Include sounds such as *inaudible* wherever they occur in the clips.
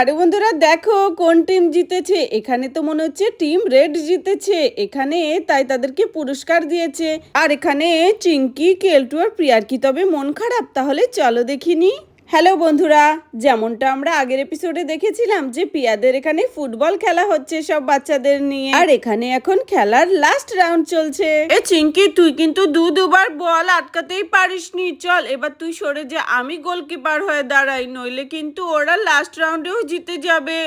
আরে বন্ধুরা, দেখো কোন টিম জিতেছে। এখানে তো মনে হচ্ছে টিম রেড জিতেছে। এখানে তাই তাদেরকে পুরস্কার দিয়েছে। আর এখানে চিঙ্কি, কেলটু আর প্রিয়ার কি তবে মন খারাপ। তাহলে চলো দেখিনি। হ্যালো বন্ধুরা, যেমনটা আমরা আগের এপিসোডে দেখেছিলাম যে পিয়াদের এখানে ফুটবল খেলা হচ্ছে সব বাচ্চাদের নিয়ে। আর এখানে এখন খেলার লাস্ট রাউন্ড চলছে। এ চিঙ্কি তুই কিন্তু দু দুবার বল আটকাতেই পারিসনি। চল, এবার তুই সরে যে, আমি গোলকিপার হয়ে দাঁড়াই, নইলে কিন্তু ওরা লাস্ট রাউন্ডেও জিতে যাবে।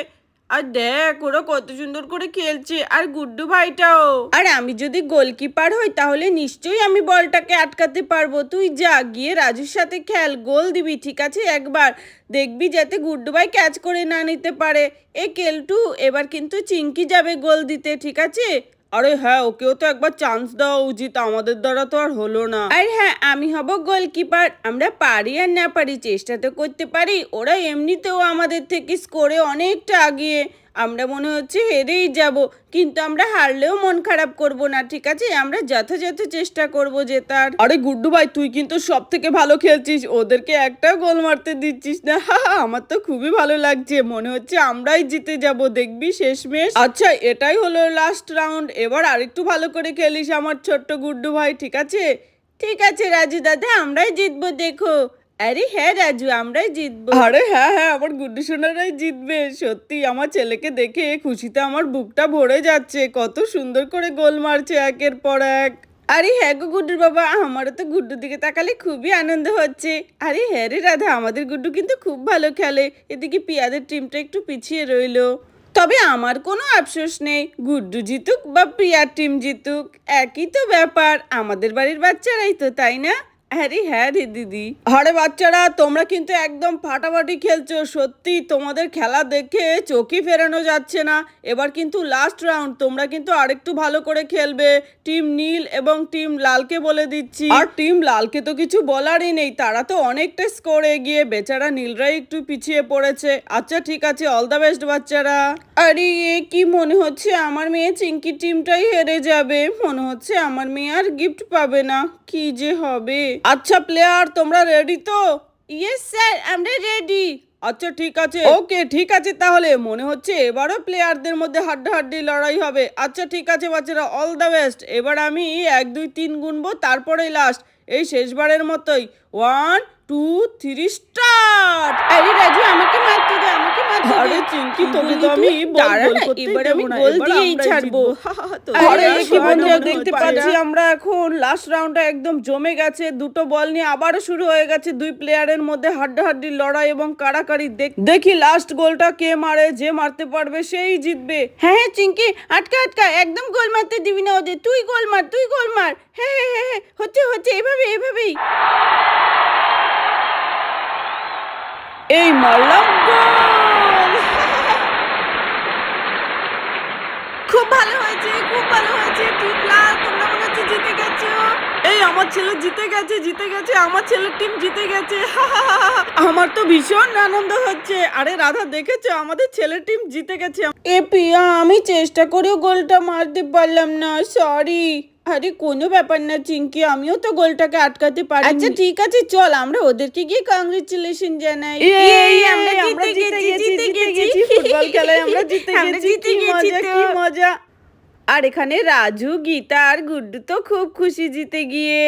আর দেখ, ওরা কত সুন্দর করে খেলছে। আর গুড্ডু ভাইটাও। আর আমি যদি গোলকিপার হই, তাহলে নিশ্চয়ই আমি বলটাকে আটকাতে পারব। তুই যা, গিয়ে রাজুর সাথে খেল, গোল দিবি, ঠিক আছে? একবার দেখবি যাতে গুড্ডু ভাই ক্যাচ করে না নিতে পারে। এ কেলটু, এবার কিন্তু চিঙ্কি যাবে গোল দিতে, ঠিক আছে? আরে হ্যাঁ ওকেও তো একবার চান্স দেওয়া উচিত। আমাদের দ্বারা তো আর হলো না। আর হ্যাঁ আমি হব গোলকিপার আমরা পারি আর না পারি, চেষ্টা তো করতে পারি। ওরা এমনিতেও আমাদের থেকে স্কোরে অনেকটা আগিয়ে আমরা মনে হচ্ছে হেরেই যাব কিন্তু আমরা হারলেও মন খারাপ করব না ঠিক আছে? আমরা যথাযথ চেষ্টা করব জেতার। আরে গুড্ডু ভাই তুই কিন্তু সব থেকে ভালো খেলছিস ওদেরকে একটা গোল মারতে দিচ্ছিস না আমার তো খুবই ভালো লাগছে মনে হচ্ছে আমরাই জিতে যাব দেখবি শেষমেশ। আচ্ছা এটাই হলো লাস্ট রাউন্ড এবার আরেকটু ভালো করে খেলিস আমার ছোট্ট গুড্ডু ভাই ঠিক আছে? ঠিক আছে রাজু দাদা আমরাই জিতবো দেখো। আরে হ্যাঁ রাজু আমরাই জিতবো। আরে হ্যাঁ হ্যাঁ আমার গুড্ডু সোনারাই জিতবে সত্যি। আমার ছেলেকে দেখে খুশিতে আমার বুকটা ভরে যাচ্ছে কত সুন্দর করে গোল মারছে একের পর এক। আরে হ্যাঁ গো গুড্ডুর বাবা আমারও তো গুড্ডুর দিকে তাকালে খুবই আনন্দ হচ্ছে। আরে হ্যাঁ রে রাধা আমাদের গুড্ডু কিন্তু খুব ভালো খেলে। এদিকে পিয়াদের টিমটা একটু পিছিয়ে রইল। তবে আমার কোনো আফসোস নেই গুড্ডু জিতুক বা প্রিয়ার টিম জিতুক একই তো ব্যাপার। আমাদের বাড়ির বাচ্চারাই তো তাই না? আরে হ্যাঁ রে দিদি। আরে বাচ্চারা, তোমরা কিন্তু একদম ফাটাফাটি খেলছো, সত্যি তোমাদের খেলা দেখে চোখই ফেরানো যাচ্ছে না। এবার কিন্তু লাস্ট রাউন্ড তোমরা কিন্তু আরেকটু ভালো করে খেলবে। টিম নীল এবং টিম লালকে বলে দিচ্ছি। আর টিম লালকে তো কিছু বলারই নেই, তারা তো অনেকটা স্কোর এগিয়ে, বেচারা নীলরাই একটু পিছিয়ে পড়েছে। আচ্ছা ঠিক আছে অল দ্য বেস্ট বাচ্চারা। আরে কি মনে হচ্ছে আমার মেয়ে চিঙ্কি টিমটাই হেরে যাবে? মনে হচ্ছে আমার মেয়ে আর গিফট পাবে না। কি যে হবে? আচ্ছা প্লেয়ার তোমরা রেডি তো? ইয়েস স্যার আমরা রেডি আচ্ছা ঠিক আছে। ওকে ঠিক আছে তাহলে মনে হচ্ছে এবারও প্লেয়ারদের মধ্যে হাড্ডাহাড্ডি লড়াই হবে। আচ্ছা ঠিক আছে বাচ্চারা অল দ্য বেস্ট এবার আমি এক দুই তিন গুনবো তারপরেই লাস্ট এই শেষবারের মতোই। ওয়ান টু থ্রি স্টার্ট আরে রাজু আমাকে মারতে দে আমাকে মারতে দে আরে চিঙ্কি, তোকে তো আমি দাঁড়া না, এবার আমি গোল দিয়েই ছাড়বো। আরে আরে কি বন্ধুরা দেখতে পাচ্ছি আমরা এখন লাস্ট রাউন্ডটা একদম জমে গেছে দুটো বল নিয়ে আবারও শুরু হয়ে গেছে দুই প্লেয়ারের মধ্যে হাড্ডাহাড্ডি লড়াই এবং কাড়াকাড়ি দেখি লাস্ট গোলটা কে মারে যে মারতে পারবে সেই জিতবে। হ্যাঁ হ্যাঁ চিঙ্কি আটকা আটকা একদম গোল মারতে দিবি না ওদের তুই গোল মার তুই গোল মার। হ্যাঁ হ্যাঁ হ্যাঁ হ্যাঁ হচ্ছে হচ্ছে এভাবে এভাবেই। এই মারলাম গোল খুব ভালো হয়েছে খুব ভালো হয়েছে টিম লাল তোমরা মনে হচ্ছে জিতে গেছো এই আমার ছেলে জিতে গেছে জিতে গেছে আমার ছেলের টিম জিতে গেছে আমার তো ভীষণ আনন্দ হচ্ছে। আরে রাধা দেখেছ? আমাদের ছেলের টিম জিতে গেছে। এ পিয়া আমি চেষ্টা করেও গোলটা মারতে পারলাম না সরি আরে কোনো ব্যাপার না চিঙ্কি আমিও তো গোলটাকে আটকাতে পারি আচ্ছা ঠিক আছে চল আমরা ওদেরকে গিয়ে কংগ্রেচুলেশন জানাই। এই, আমরা জিতে গেছি জিতে গেছি। ফুটবল খেলায় আমরা জিতে *laughs* গেছি, জিতে কি মজা, কি মজা। আর এখানে রাজু, গীতা আর গুড্ডু তো খুব খুশি জিতে গিয়ে।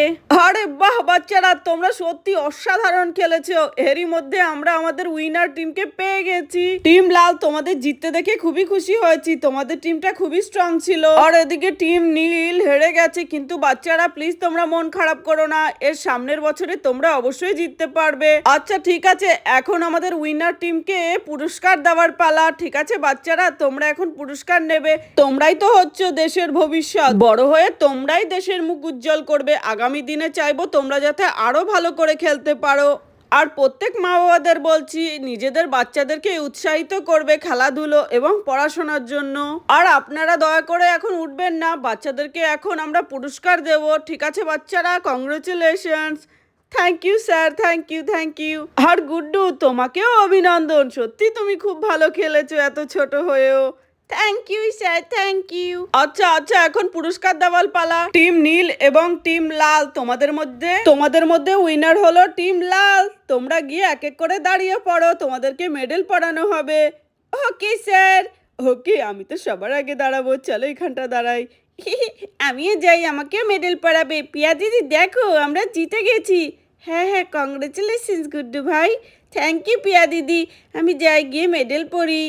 আরে বাহ, বাচ্চারা, তোমরা সত্যি অসাধারণ খেলেছো। এরই মধ্যে আমরা আমাদের উইনার টিমকে পেয়ে গেছি। টিম লাল, তোমাদের জিততে দেখে খুবই খুশি হয়েছি। তোমাদের টিমটা খুবই স্ট্রং ছিল। আর এদিকে টিম নীল হেরে গেছে, কিন্তু বাচ্চারা প্লিজ তোমরা মন খারাপ করো না। এর সামনের বছরে তোমরা অবশ্যই জিততে পারবে। আচ্ছা ঠিক আছে, এখন আমাদের উইনার টিমকে পুরস্কার দেওয়ার পালা। ঠিক আছে, বাচ্চারা, তোমরা এখন পুরস্কার নেবে। তোমরাই তো হচ্ছে দেশের ভবিষ্যৎ। বড় হয়ে তোমরাই দেশের মুখ উজ্জ্বল করবে। আগামী দিনে চাইব তোমরা যাতে আরও ভালো করে খেলতে পারো। আর প্রত্যেক মা বাবাদের বলছি, নিজেদের বাচ্চাদেরকে উৎসাহিত করবে খেলাধুলো এবং পড়াশোনার জন্য। আর আপনারা দয়া করে এখন উঠবেন না। বাচ্চাদেরকে এখন আমরা পুরস্কার দেব। ঠিক আছে বাচ্চারা? Congratulations thank you sir thank you thank you আর গুড্ডু, তোমাকেও অভিনন্দন। সত্যি তুমি খুব ভালো খেলেছো এত ছোট হয়েও। Thank you sir thank you আচ্ছা আচ্ছা এখন পুরস্কার দেওয়াল পালা। টিম নীল এবং টিম লাল। তোমাদের মধ্যে তোমাদের মধ্যে উইনার হলো টিম লাল। তোমরা গিয়ে এক এক করে দাঁড়িয়ে পড়ো। তোমাদেরকে মেডেল পড়ানো হবে। ওকে স্যার ওকে আমি তো সবার আগে দাঁড়াবো। চলো এখানটা দাঁড়াই। *laughs* আমিও যাই আমাকেও মেডেল পড়াবে। পিয়া দিদি, দেখো, আমরা জিতে গেছি। হ্যাঁ হ্যাঁ কংগ্রেচুলেশনস গুড্ডু ভাই। থ্যাংক ইউ পিয়া দিদি। আমি যাই গিয়ে মেডেল পড়ি।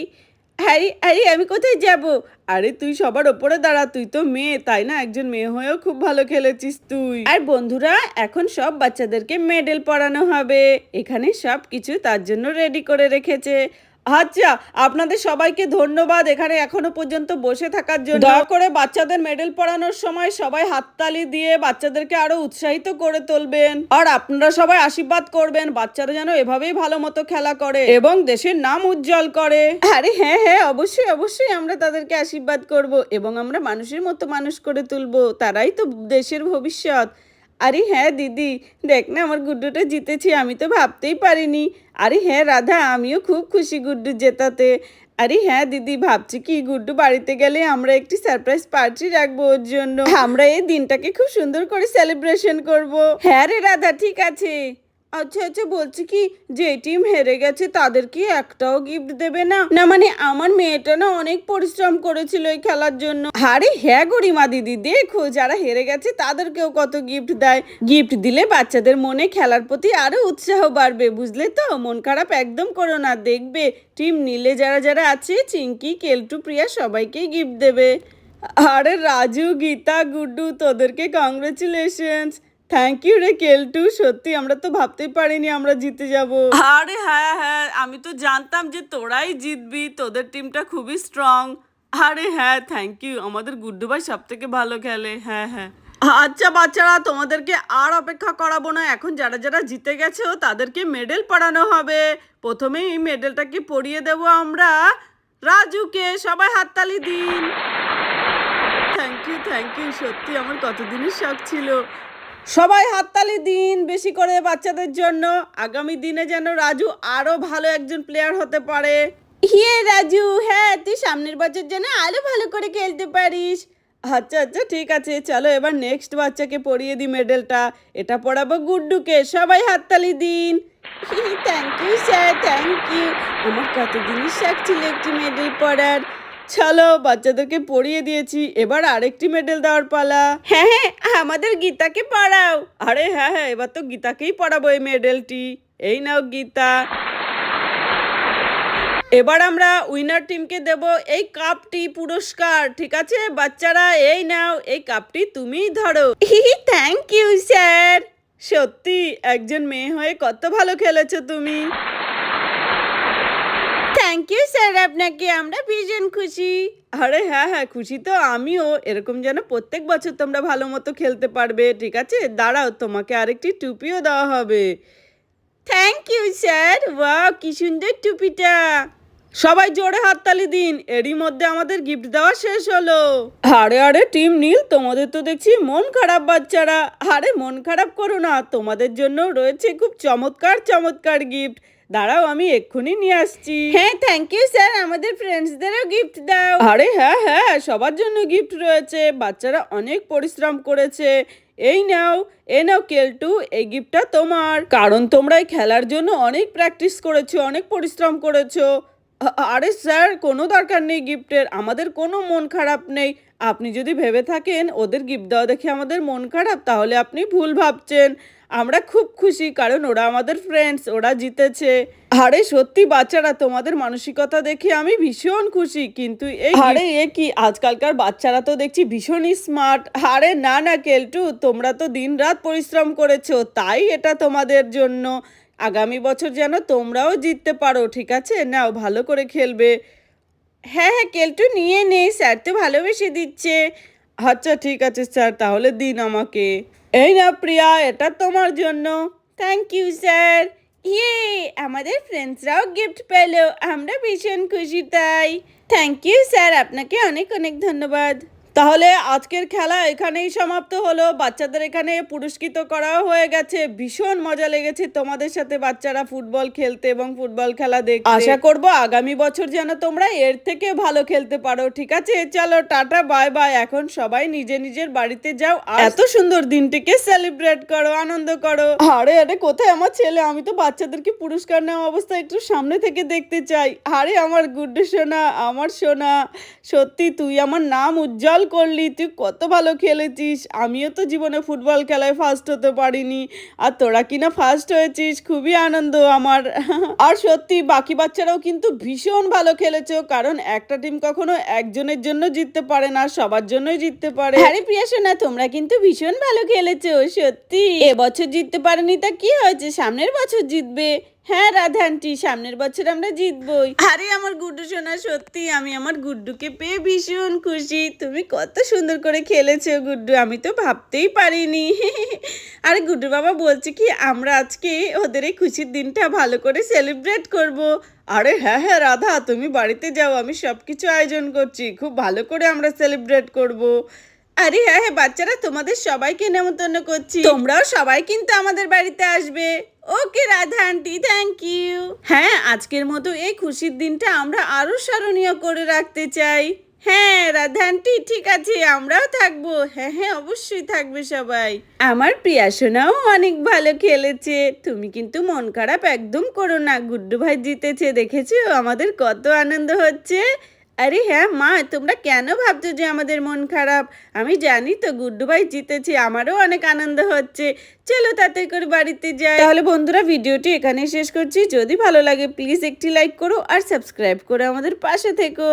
আরে আরে, আমি কোথায় যাব? আরে, তুই সবার ওপরে দাঁড়া, তুই তো মেয়ে, তাই না? একজন মেয়ে হয়েও খুব ভালো খেলেছিস তুই। আর বন্ধুরা, এখন সব বাচ্চাদেরকে মেডেল পড়ানো হবে। এখানে সব কিছু তার জন্য রেডি করে রেখেছে। আচ্ছা আপনাদের সবাইকে ধন্যবাদ এখানে এখনও পর্যন্ত বসে থাকার জন্য। দয়া করে বাচ্চাদের মেডেল পড়ানোর সময় সবাই হাততালি দিয়ে বাচ্চাদেরকে আরও উৎসাহিত করে তুলবেন। আর আপনারা সবাই আশীর্বাদ করবেন, বাচ্চারা যেন এভাবেই ভালো মতো খেলা করে এবং দেশের নাম উজ্জ্বল করে। আরে হ্যাঁ হ্যাঁ অবশ্যই অবশ্যই আমরা তাদেরকে আশীর্বাদ করব এবং আমরা মানুষের মতো মানুষ করে তুলবো, তারাই তো দেশের ভবিষ্যৎ। আরে হ্যাঁ দিদি, দেখ না আমার গুড্ডুটা জিতেছি, আমি তো ভাবতেই পারিনি। আরে হ্যাঁ রাধা, আমিও খুব খুশি গুড্ডু জেতাতে। আরে হ্যাঁ দিদি, ভাবছি কি গুড্ডু বাড়িতে গেলে আমরা একটি সারপ্রাইজ পার্টি রাখব ওর জন্য। আমরা এই দিনটাকে খুব সুন্দর করে সেলিব্রেশন করব। হ্যাঁ রে রাধা, ঠিক আছে। আচ্ছা আচ্ছা বলছি কি, যে টিম হেরে গেছে তাদের কি একটাও গিফট দেবে না। না মানে আমার মেয়েটা না অনেক পরিশ্রম করেছিল এই খেলার জন্য। আরে হ্যাঁ গরিমা দিদি, দেখো যারা হেরে গেছে তাদেরকেও কত গিফট দেয়। গিফট দিলে বাচ্চাদের মনে খেলার প্রতি আরও উৎসাহ বাড়বে, বুঝলে তো? মন খারাপ একদম করো না, দেখবে। টিম নিলে যারা যারা আছে, চিঙ্কি, কেলটু, প্রিয়া সবাইকেই গিফট দেবে। আরে রাজু, গীতা, গুড্ডু, তোদেরকে কংগ্রেচুলেশনস থ্যাংক ইউ রে কেলটু, সত্যি আমরা তো ভাবতেই পারিনি আমরা জিতে যাব। আরে হ্যাঁ হ্যাঁ আমি তো জানতাম যে তোরাই জিতবি, তোদের টিমটা খুবই স্ট্রং আরে হ্যাঁ থ্যাংক ইউ আমাদের গুড্ডু ভাই সব থেকে ভালো খেলে হ্যাঁ হ্যাঁ। আচ্ছা বাচ্চারা, তোমাদেরকে আর অপেক্ষা করাবো না, এখন যারা যারা জিতে গেছে, তাদেরকে মেডেল পড়ানো হবে। প্রথমেই এই মেডেলটাকে পরিয়ে দেবো আমরা? রাজুকে, সবাই হাততালি দিন। থ্যাংক ইউ থ্যাংক ইউ সত্যি আমার কতদিনের শখ ছিল। সবাই হাততালি দিন বেশি করে বাচ্চাদের জন্য। আগামী দিনে যেন রাজু আরও ভালো একজন প্লেয়ার হতে পারে। ইয়ে রাজু হ্যাঁ তুই সামনের বছর যেন আরও ভালো করে খেলতে পারিস। আচ্ছা আচ্ছা ঠিক আছে, চলো এবার নেক্সট বাচ্চাকে পরিয়ে দিই মেডেলটা এটা পড়াবো গুড্ডুকে, সবাই হাততালি দিন। Thank you sir thank you আমার কতদিনই শখ ছিল একটি মেডেল পড়ার চলো বাচ্চাদেরকে পড়িয়ে দিয়েছি। এবার আরেকটি মেডেল দেওয়ার পালা। হ্যাঁ হ্যাঁ আমাদের গীতাকে পড়াও। আরে হ্যাঁ হ্যাঁ এবার তো গীতাকেই পড়াবো এই মেডেলটি এই নাও গীতা। এবার আমরা উইনার টিমকে দেব এই কাপটি পুরস্কার। ঠিক আছে, বাচ্চারা, এই নাও, এই কাপটি তুমিই ধরো। থ্যাংক ইউ স্যার সত্যি, একজন মেয়ে হয়ে কত ভালো খেলেছো তুমি। থ্যাংক ইউ স্যার আপনাকে আমরা ভীষণ খুশি। আরে হ্যাঁ হ্যাঁ খুশি তো আমিও। এরকম যেন প্রত্যেক বছর তোমরা ভালো মতো খেলতে পারবে ঠিক আছে? দাঁড়াও তোমাকে আরেকটি টুপিও দেওয়া হবে। থ্যাংক ইউ স্যার ওয়াও কি সুন্দর টুপিটা। সবাই জোরে হাততালি দিন। এরই মধ্যে আমাদের গিফট দেওয়া শেষ হলো। আরে আরে টিম নীল তোমাদের তো দেখছি মন খারাপ বাচ্চারা। আরে মন খারাপ করো না। তোমাদের জন্য রয়েছে খুব চমৎকার চমৎকার গিফট দাঁড়াও আমি এক্ষুনি নিয়ে আসছি। হ্যাঁ থ্যাংক ইউ স্যার আমাদের ফ্রেন্ডসদেরও গিফট দাও। আরে হ্যাঁ হ্যাঁ সবার জন্য গিফট রয়েছে বাচ্চারা অনেক পরিশ্রম করেছে। এই নাও এ নাও কেলটু এই গিফটটা তোমার। কারণ তোমরা এই খেলার জন্য অনেক প্র্যাকটিস করেছ অনেক পরিশ্রম করেছ। আরে স্যার কোনো দরকার নেই গিফটের আমাদের কোনো মন খারাপ নেই। আপনি যদি ভেবে থাকেন ওদের গিফট দেওয়া দেখে আমাদের মন খারাপ তাহলে আপনি ভুল ভাবছেন। আমরা খুব খুশি কারণ ওরা আমাদের ফ্রেন্ডস ওরা জিতেছে। আরে সত্যি বাচ্চারা তোমাদের মানসিকতা দেখে আমি ভীষণ খুশি কিন্তু এই আরে এ কি? আজকালকার বাচ্চারা তো দেখছি ভীষণই স্মার্ট আরে না না কেলটু তোমরা তো দিনরাত পরিশ্রম করেছ তাই এটা তোমাদের জন্য। আগামী বছর যেন তোমরাও জিততে পারো ঠিক আছে? নাও ভালো করে খেলবে। হ্যাঁ হ্যাঁ কেলটু নিয়ে নে স্যার তো ভালোবেসে দিচ্ছে। আচ্ছা ঠিক আছে স্যার, তাহলে দিন আমাকে। এই না প্রিয়া, এটা তোমার জন্য। Thank you sir. ইয়ে আমাদের ফ্রেন্ডসরাও গিফট পেল, আমরা ভীষণ খুশি তাই। থ্যাংক ইউ স্যার, আপনাকে অনেক অনেক ধন্যবাদ। তাহলে আজকের খেলা এখানেই সমাপ্ত হলো। বাচ্চাদের এখানে পুরস্কৃত করাও হয়ে গেছে। ভীষণ মজা লেগেছে তোমাদের সাথে বাচ্চারা ফুটবল খেলতে এবং ফুটবল খেলা দেখতে। আশা করব আগামী বছর যেন তোমরা এর থেকে ভালো খেলতে পারো। ঠিক আছে? চলো টাটা বাই বাই। এখন সবাই নিজে নিজের বাড়িতে যাও। এত সুন্দর দিনটিকে সেলিব্রেট করো আনন্দ করো। আরে আরে কোথায় আমার ছেলে? আমি তো বাচ্চাদেরকে পুরস্কার নেওয়া অবস্থায় একটু সামনে থেকে দেখতে চাই। আরে আমার গুড্ডু সোনা আমার সোনা। সত্যি তুই আমার নাম উজ্জ্বল করলি, তুই কত ভালো খেলেছিস। আমিও তো জীবনে ফুটবল খেলায় ফার্স্ট হতে পারিনি। আর তোরা কিনা ফার্স্ট হয়েছিস, খুবই আনন্দ আমার। আর সত্যি, বাকি বাচ্চারাও কিন্তু ভীষণ ভালো খেলেছো। কারণ একটা টিম কখনো একজনের জন্য জিততে পারে না, সবার জন্যই জিততে পারে। আরে প্রিয়া সোনা তোমরা কিন্তু ভীষণ ভালো খেলেছো, সত্যি। এবছর জিততে পারেনি, তা কি হয়েছে? সামনের বছর জিতবে। হ্যাঁ রাধা আন্টি, সামনের বছর আমরা জিতবই। আরে, আমার গুড্ডু সোনা, সত্যি আমি আমার গুড্ডুকে পেয়ে ভীষণ খুশি। তুমি কত সুন্দর করে খেলেছো গুড্ডু, আমি তো ভাবতেই পারিনি। *laughs* আরে, গুড্ডু বাবা বলছে কি, আমরা আজকে ওদের এই খুশির দিনটা ভালো করে সেলিব্রেট করব। আরে হ্যাঁ হ্যাঁ রাধা, তুমি বাড়িতে যাও, আমি সব কিছু আয়োজন করছি, খুব ভালো করে আমরা সেলিব্রেট করব। আরে হ্যাঁ হ্যাঁ বাচ্চারা, তোমাদের সবাইকে নেমন্তন্ন করছি। তোমরাও সবাই কিন্তু আমাদের বাড়িতে আসবে। Okay, Radha aunty thank you হ্যাঁ আজকের মতো এই খুশির দিনটা আমরা আরও স্মরণীয় করে রাখতে চাই। হ্যাঁ রাধা আন্টি, ঠিক আছে, আমরাও থাকব। হ্যাঁ হ্যাঁ অবশ্যই থাকবে সবাই। আমার প্রিয়া সোনাও অনেক ভালো খেলেছে। তুমি কিন্তু মন খারাপ একদম করো না। গুড্ডু ভাই জিতেছে, দেখেছ? আমাদের কত আনন্দ হচ্ছে। আরে হ্যাঁ মা, তোমরা কেন ভাবছ যে আমাদের মন খারাপ? আমি জানি তো, গুড্ডু ভাই জিতেছি, আমারও অনেক আনন্দ হচ্ছে। চলো তাতে করে বাড়িতে যাই। তাহলে বন্ধুরা, ভিডিওটি এখানে শেষ করছি। যদি ভালো লাগে প্লিজ একটি লাইক করো আর সাবস্ক্রাইব করো আমাদের পাশে থেকো।